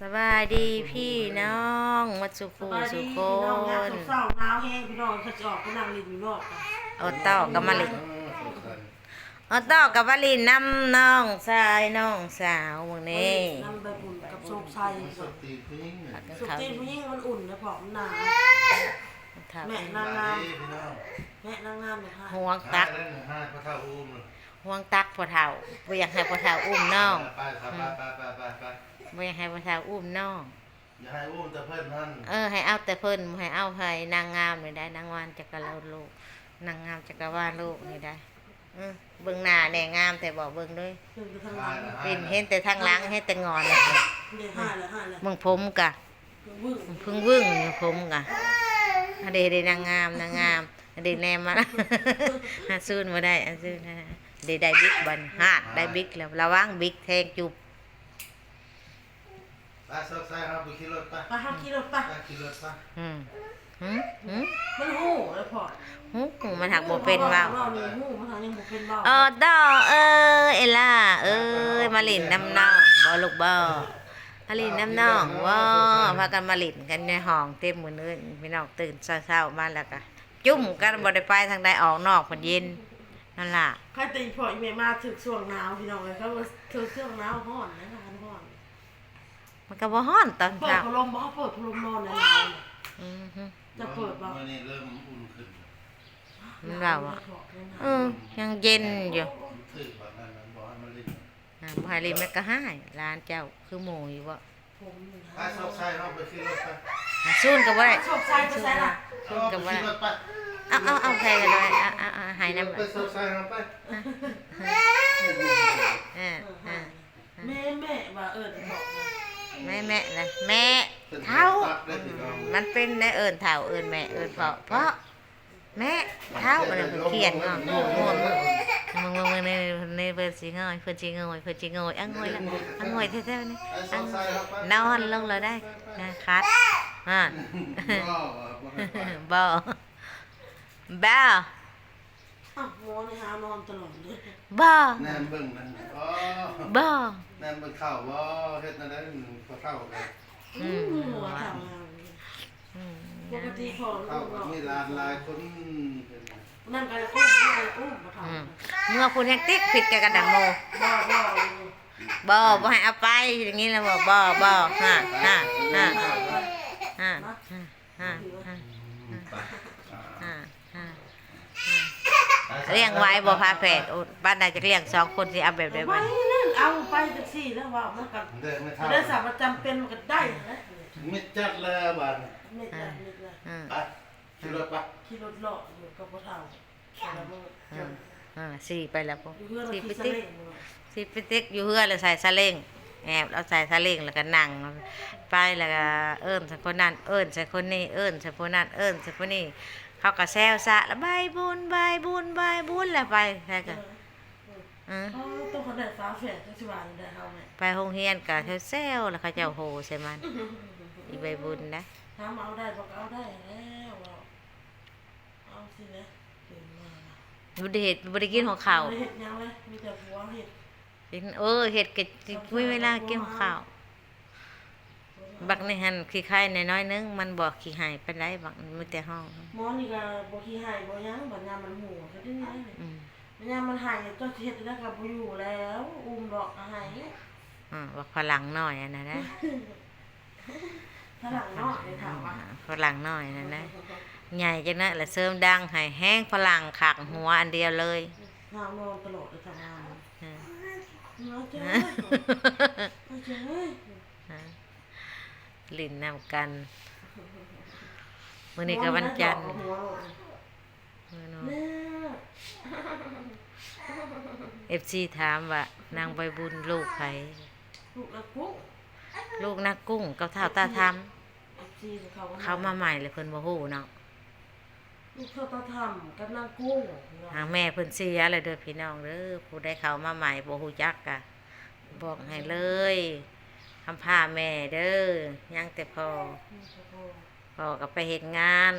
สบายดีพี่น้องวัดสุสภูบายสุดีโคพี่น้องงานนเศร้าๆหนาวแห้งพี่น้องเขาจะออกไปนั่งริมอยู่นอกกันโอต้อกับมาลินโอต้อกับมาลินน้ำน้องชายน้องสาวพวกนี้นั่งใบบุญกับโชคชัยสตีผู้หญิงเนี่ยสุดที่ผู้หญิงมันอุ่นนะผอมหนาครับแม่นางงามแม่นางงามเลยค่ะห่วงตักห้าห้าพระเท่าอุ้มห่วงตักพ่อเฒ่าบ่อยากให้พ่อเฒ่าอุ้มน้อง ไปครับไปไปไปไปไป บ่อยากให้พ่อเฒ่าอุ้มน้องอย่าให้อุ้มแต่เพื่อนท่านเออให้เอาแต่เพิ่นบ่ให้เอาให้นางงามนี่ได้นางวานจักรวาลโลกนางงามจักรวาลโลกนี่ได้เออเบิ่งหน้าแน่งามแต่บ่เบิ่งด้วยเพิ่งไปทางหลังเป็นเห็นแต่ทางหลังเห็นแต่งอนเดี๋ยวห้าเลยห้าเลยมึงผมกะวึ่งเพึ่งวึ่งอยู่ผมกะอันเดเดนางงามนางงามอันเดแนมมา หาซูนมาได้อันซูนนะเดได้บิ๊กบันฮาดได้บิ๊กแล้วระวังบิ๊กแทงจุบ ไปซอกไซครับไปขี่รถไปไปห้ากิโลไปไปขี่รถไปอืมหืมหืมมันหูแล้วพอหูมันหักบ่เป็นเว้าเรามีหูมันทางยังบ่เป็นเบาเออดอเออเอล่าเอ้ยมาลินน้ำนองบ่ลูกบ่มาลินน้ำนองบ่พากันมาลินกันในห้องเต็มมื้อนึงพี่น้องตื่นเช้าๆมาแล้วก็จุ่มกันบ่ได้ไปทางใดออกนอกเพิ่นเย็นนั่นล่ะใครตีพออีเมมาถึงช่วงหนาวพี่น้องเลยเขาถึงช่วงหนาวห้อนนะคะห้อน มันก็บ่ฮ้อนตอนเปิดเช้าพัดลมบ่เขาเปิดพัดลมนอนในหนาวเนี่ยอือฮึจะเปิดบ่มื่อนี้เริ่มอุ่นขึ้นมันว่าว่าเออยังเย็นอยู่ถือแบบนั้นบอกให้มันลิ้นอ่าบ่ให้ลินมันก็หายร้านเจ้าคือหมู่อยู่บ่ผมนี่ไปซอกไซครับไปขี่รถไปอ่าซูนก็บ่ได้ชอบใจไปใส่ละซูนก็บ่ขี่ได้รถไปเอาเอาเอาใส่กันเลยเอาเอาเอาหายน้ำไปซอกไซครับไปเออเออแม่แม่ว่าเอิญบอกนะ แม่แม่นะแม่เท้ามันเป็นได้เอิ้นเท้าเอิ้นแม่เอิ้นเพราะเพราะแม่เท้าอะไรเพิ่นเขียนเนาะโง่โง่มึงมึงมึงในในเพิ่นสิงอยเพิ่นสิงอยเพิ่นสิงอยอะงอยละอะงอยแท้ๆนี่ไปซอะอกไซครับไปนอนลงเลยได้นะคัดอ่าก็บ่บ่ อ้าวโมในหานอนตลอดเลยบ่แนมเบิ่งนั่นอ๋อบ่ แนมเบิ่งข้าวว่าเฮ็ดนั่นได้พอเข้ากันอืม หัวทำงานอืมปกติพอเข้าลูกกับเนาะมีหลานหลายคนนั่นก็อุ้มนั่นก็อุ้มมาทอืมเมื่อคุณยังติ๊กผิดกับกระดังโมำบ่บ่บ่บ่ให้เอาไปอย่างนี้แล้วบ่บ่บ่ฮะฮะฮะฮะฮะฮะฮะฮะฮะ เลี้ยงไว้บ่พาแฝดโอ้บ้านใดจะเลี้ยงสองคนสิเอาแบบใดไปบ่นั่นเอาไปจังซี่แล้วว่ามันก็เดินไม่เท่าได้สาประจำเป็นมันก็ได้นะมิดจัดแล้วบ้านไม่ได้ไม่ได้อืมไปขี่รถไปขี่รถเลาะอยู่กับพ่อเฒ่าแล้วมันอืมอ่าสี่ไปแล้วปุ๊บอยู่เพื่อนสี่เราไปขี่ซาติ๊กเล้งเนาะสี่ไปติ๊กอยู่เฮือแล้วใส่ซาเล้ง แอบแล้วใส่ซาเล้งแล้วก็นั่งไปแล้วก็เอิ้นใส่คนนั้นเอิ้นใส่คนนี้เอิ้นใส่คนนั้นเอิ้นใส่คนนี้เขาก็แซวซะแล้วบายบุญบายบุญบายบุญแล้วไปใช่ก็อืออ๋อต้องเขาได้ฟ้าแฝดจังสิว่าได้เฮาแม่ไปโรงเรียนก็แซวๆแล้วเขาเจ้าโหใส่มันอีใบบุญนะถามเอาได้บอกเอาได้แล้วเอาเอาสินะเก่งมากบ่ได้เฮ็ดบ่ได้กินของข้าวไม่ได้เห็ดหยังเลยมีแต่หัวเห็ด กินเออเฮ็ดก็มีเวลากินของข้าว บักนี่หั่นขี้ไข่น้อยๆนึง มันบ่ขี้หายปานใดบักมันมีแต่ห้องหมอนี่ก็บ่ขี้หายบ่หยังบัดยามมันหูก็ได้ยังเลยอืมบัดยามมันหายเจ้าสิเฮ็ดแล้วก็บ่อยู่แล้ว อุ้มดอกก็หายอ่าบักฝรั่งน้อยอันนั้นนะถ้าหลังเนาะได้ถามว่าฝรั่งน้อยนั่นนะใหญ่จังนะแล้วเสริมดังให้แห้งฝรั่งขักหัวอันเดียวเลยหาวนอนตลอดเลยทำงาน ลิ้นนำกันมื้อนี้ก็วันจันทร์หัวโลดมื้อนู้แม่น FC ถามว่านางใบบุญลูกไผลูกละกุ๊กลูกนักกุ้งกับเท่าตาทำเอฟซีเขาเขามาใหม่เลยเพิ่นบ่ฮู้เนาะ ลูกเธอตาทำกับนางกุ้งทางแม่เพิ่นเสียเลยเด้อพี่น้องเด้อผู้ใดเข้ามาใหม่บ่ฮู้จักกะบอกให้เลยคำพาแม่เด้อยังแต่พอพอก็ไปเฮ็ดงาน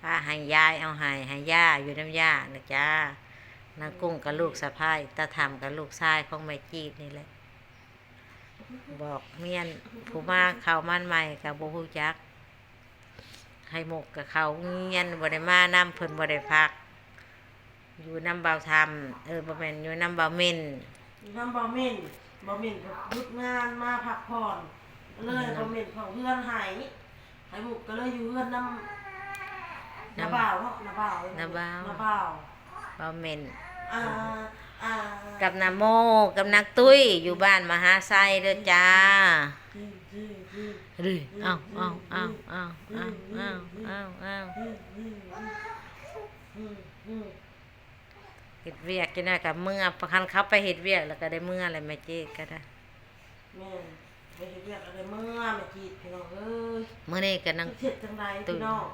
พาให้ยายเอาให้ให้ย่าอยู่น้ำย่านะจ้านางกุ้งกับลูกสะพ้ายตาทำกับลูกชายของแม่จีดนี่แหละ บอกเมียนผู้มาเข้ามันใหม่กับบ่ฮู้จัก ให้หมกกับเขาเงียนบ่ได้มานำเพิ่นบ่ได้พัก อยู่น้ำเบาธรรมเออบ่แม่นอยู่น้ำเบาเม่นน้ำบะเม่นบะเม่นก็หยุดงานมาพักผ่อนเลยบะเม่นของเพื่อนหายหายหมุกก็เลยอยู่เพื่อนน้ำน้าบ่าวเนาะน้าบ่าวน้าบ่าวน้าบ่าวเบาเม่นอ่าอ่ากับนาโมกับนักตุ้ยอยู่บ้านมหาไซเด้อจ้า อืมอืมอืมเด้อเอ้าเอ้าเอ้าเอ้าเอ้าเอ้าเอ้าเอ้าอืมอืมอืมอืมเฮ็ดเวียกจังได๋ก็เมื่อประคันเขาไปเฮ็ดเวียกแล้วก็ได้เมื่ออะไรแม่เจ๊ก็ได้แม่ไปเฮ็ดเวียกอะไรเมื่อไม่จีพี่น้องเอ้ยเมื้อนี้ก็นั่งเฮ็ดจังไดพี่น้อง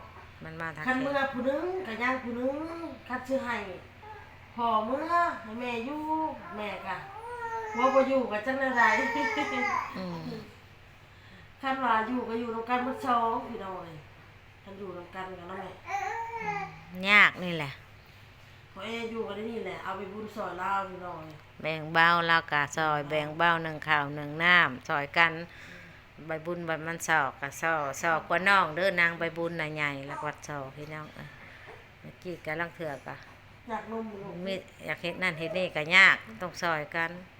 มันมาทักคันเฮ็เมื่อผู้หนึงก็ย่างผู้หนึงคันชื่อให้พ่อเมื่อให้แม่อยู่แม่ก็บ่บ่อยู่ก็จังได๋ อืมคันว่าอยู่ก็อยู่นำกันเบิดสองพี่น้องเอ้ยคันอยู่นำกันก็นั่นแหละยากนี่แหละพอเออยู่กันนี่แหละเอาไปบุญซอยลาวพี่น้องเอ้ยแบ่งเบาแล้วก็ซอย แบ่งเบาหนึ่งข้าวหนึ่งน้ำซอยกัน ใบบุญใบมันสอกกับซอซอกกว่าน้องเด้อนางใบบุญน่ะใหญ่แล้ววัดซอพี่น้องเอ้ยเมื่อกี้กำลังเถือกอะอยากนมลูกมีอยากเฮ็ดนั่นเฮ็ดนี่ก็ยากต้องซอยกันนอ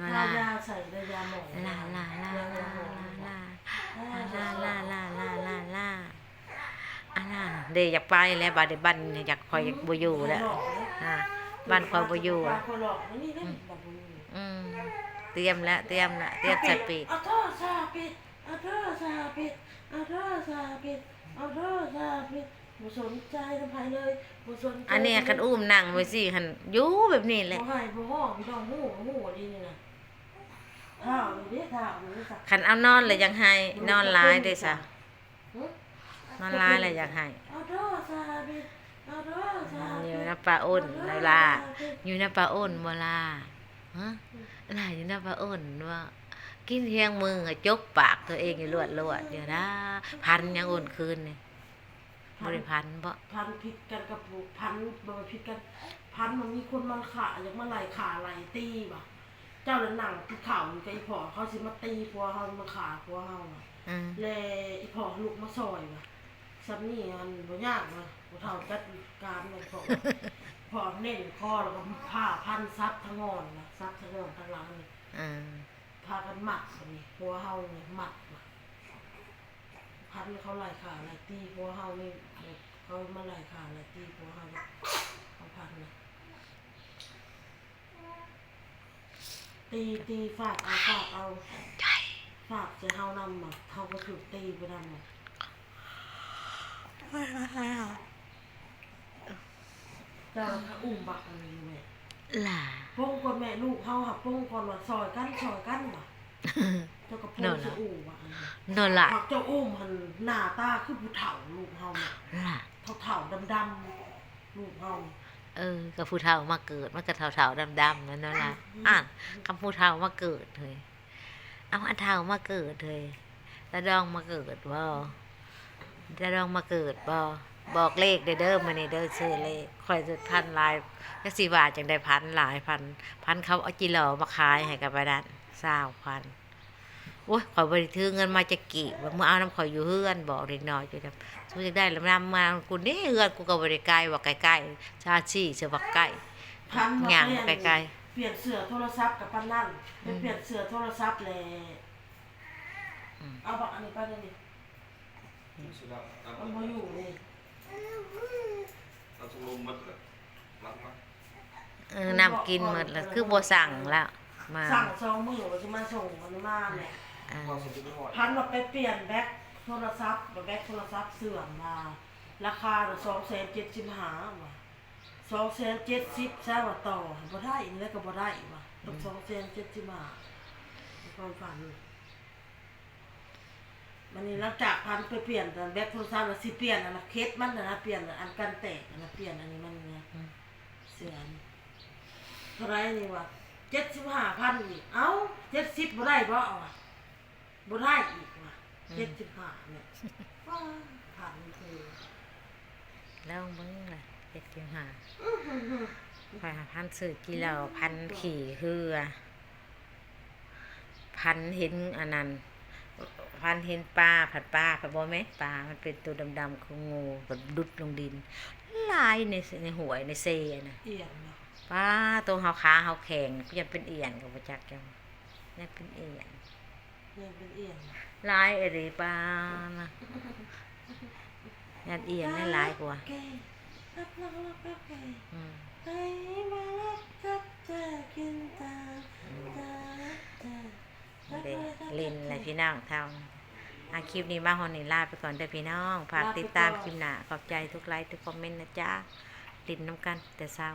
ลาลายาใส่เลยยาหมองลาลาลาลาลาลาลาลาลาลาลาลาอันน่ะเดอยากไปแล้วบาดเดบันอยากคอยอยากบอยู่แล้วอ่าบ้านคอยบอยู่อืมเตรียมแล้วเตรียมล้วเตรียมใส่ปีกเอาโทษซาปิดเอาโทษซาปิดเอาโทษซาปิดเอาโทษซาปิดบ่สนใจทำไมเลยบ่สนใจอันนี้คันอุ้มนั่งไว้สิหันยู่แบบนี้แหละบ่ให้บ่ห้องพี่น้องฮู้ฮู้ดีนี่นะ ด้ท้าวนี่สักคันเอานอนเลยยังให้นอนร้ายด้ซะหึนอนร้ายเลยยังให้เอาโทษซาปิเอาโทษซาอปิยู่นะปลาอ้นเวลาอยู่นะปลาอ้นเวลาฮะอะไรอยู่นะปลาอ้นว่ากินเพียงมืออะจกปากตัวเองอยู่ลวดลวดเดี๋ยวนะ พันยังอ้นคืนนี่บริพันบ่พันผิดกันกับผูกพันบ่ไปผิดกัน พันมันมีคนมันขาอยากมาไหลขาไหลตีว่ะ เจ้าเดินหนังที่เข่าอยู่กับอีพ่อเขาสิมาตีพัวเฮามาขาพัวเฮาว่ะอืมแลอีพ่อลูกมาซอยว่ะซับนี่มันบ่ยากว่ะบ่เท่าจัดการมันพ่อ พ่อเน้นคอแล้วก็ผ้าพันซับทั้งงอนว่ะซับทั้งงอนทั้งหลังนี่อืมพากันหมัดบัดนี้พัวเฮานี่หมัดว่ะพันเขาไล่ขาไล่ตีพัวเฮานี่เขามาไล่ขาไล่ตีพัวเฮานี่เขาพันนะ ตีตีฝากเอาฝากเอาใช่ฝากจะเฮานำอะเขาก็ถูกตีไปนำอะเจ้าก็อุ้มบักอันนี้แม่ล่ะป้องคนแม่ลูกเฮาหักป้องคนว่าซอยกันซอยกันว่ะเจ้าก็ป้องจะอุ้มว่ะอันนี้นอนล่ะหักเจ้าอุ้มหันหน้าตาคือผู้เฒ่าลูกเฮาน่ะล่ะเฒ่าๆดำๆลูกเฮา เออกับผู้เฒ่ามาเกิดมันก็เฒ่าๆดำๆนั่นนั่นล่ะอะคำผู้เฒ่ามาเกิดเลยเอาอันเฒ่ามาเกิดเลยแล้วดองมาเกิดบ่จะดองมาเกิดบ่บอกเลขเด้อเด้อมานี่เด้อซื้อเลขข่อยจะพันหลายก็สิว่าจังได้พันหลายพันพันเขาเอาจิหลอมาขายให้กับไปดันสาวพัน โอ้ยข่อยบริถือเงินมาจะกี่ว่าเมื่อเอาน้ำข่อยอยู่เฮือนบอกเด็กน้อยอยู่จังสู้จะได้ลำนำมากูนี่เฮือนกูก็บริไกลว่าใกล้ๆชาชีเสือว่าใกล้พันหยังเปลี่นไกลเปลี่ยนเสื้อโทรศัพท์กับปันนั่นไปเปลี่ยนเสื้อโทรศัพท์แลอืมเอาบักอันนี้ไปเลยดิสุดแล้วเอามันบ่อยู่นี่เอาทุกลมมัดเลยรักมั้ยเออน้ำกินหมดแล้วคือบ่สั่งแล้วมาสั่งสองมือว่าจะมาส่งอันนี้มาแหละอ่าว่าสุดที่หอดพันมาไปเปลี่ยนแบ็คโทรศัพท์แบ็คโทรศัพท์เสื่อมมา ราคาสองแสนเจ็ดสิบห้าว่ะสองแสนเจ็ดสิบใช่ว่าต่อบ่ได้อีกแล้วก็บ่ได้ว่ะต้องสองแสนเจ็ดสิบห้าความฝันมันนี่หลังจากพันไปเปลี่ยนแต่แบ็คโทรศัพท์แล้วสิเปลี่ยนอันนะเคสมันนะเปลี่ยนอันกันแตกอันนะเปลี่ยนอันนี้มันเนี่ยเสียนเท่าไรนี่วะเจ็ดสิบห้าพันอีกเอ้าเจ็ดสิบบ่ได้บ่เอาอะ บ่ได้อีกว่ะเจ็ดสิบห้าเนี่ยว้าพันคือแล้วมึงล่ะเจ็ดกิโลห้าข่อยหาพันซื้อกิโลพันขี่เฮือ พันเห็นอันนั้นพันเห็นปลาผัดปลาผัดบ่แม่นปลามันเป็นตัวดำๆของงูแบบดุดลงดิน ลายในในหวยในเซน่ะเอียงเนาะปลาตัวเฮาขาเฮาแข็งก็ยังเป็นเอียนกับบ่จักจังยังเป็นเอียนยังเป็นเอียง ลายเอรีปานะยันเอียนนี่ลายกว่าลินตาตาตาเด้ลินอะพี่น้องท่าอาคลิปนี้มาฮอนนี่ลาไปก่อนเด้อพี่น้องฝากติดตามคลิปหน้าขอบใจทุกไลค์ทุกคอมเมนต์นะจ๊ะลินน้ำกันแต่เศร้า